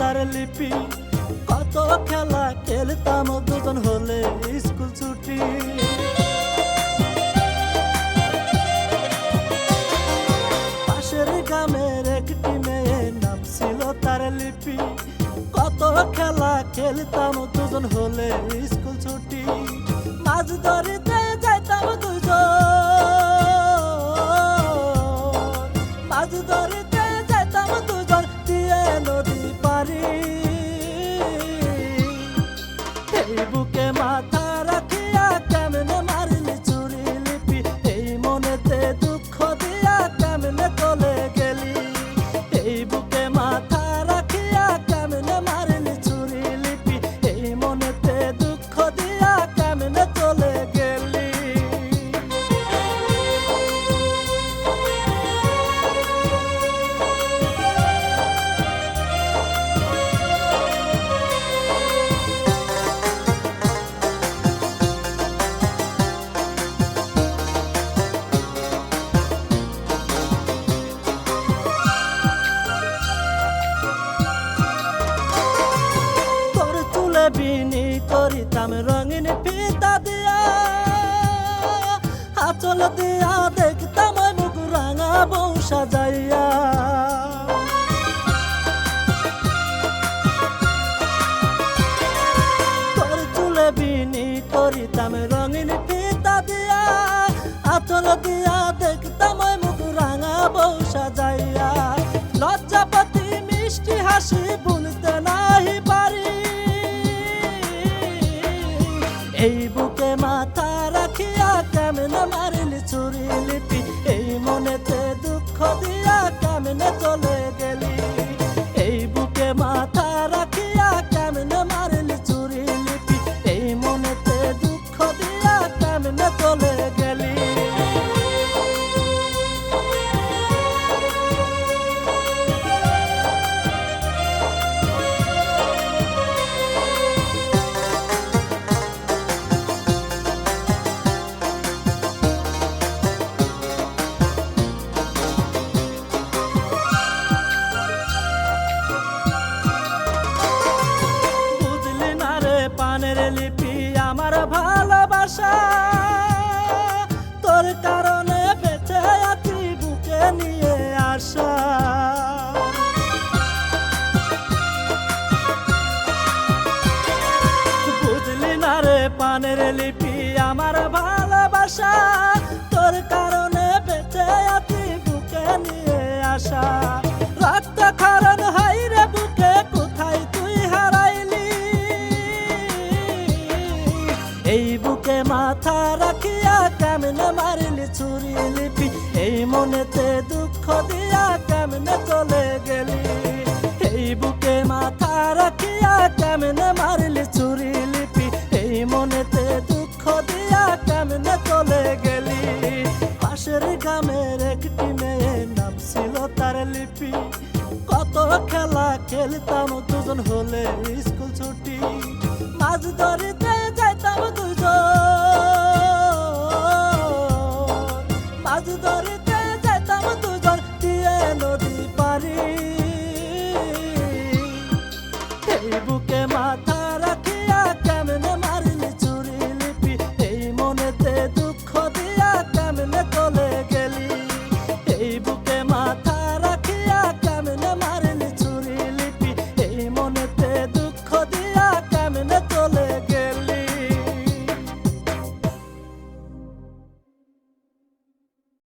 তার লিপি। কত খেলা খেলতাম, দুজন হলে স্কুল ছুটি। পাশের গ্রামের একটি মেয়ে নাম ছিল তার লিপি। কত খেলা খেলতাম, দুজন হলে স্কুল ছুটি। মাছ ধরিতে যাইতাম দুজন। মাছ এই বুকে মাথা করিতাম রঙিন ফিতা দিয়া। আচল দিয়া দেখতাম মুখ রাঙা বউ সাজাইয়া। তোর চুলে বিনি করিতাম রঙিন ফিতা দিয়া। আচল দিয়া দেখতাম মুখ রাঙা বউ সাজাইয়া। লজ্জাপতি মিষ্টি হাসি মাথা আমার ভালোবাসা। তোর কারণে বেঁচে আছি, বুকে নিয়ে আসা বুঝলি না রে, পানের লিপি আমার ভালোবাসা। মারিলি চুরি লিপি, এই মনেতে দুঃখ দিয়া কেমনে চলে গেলি? পাশের গ্রামের একটি মেয়ে নাম ছিল তার লিপি। কত খেলা খেলতাম, দুজন হলে স্কুল ছুটি। মাছ ধরে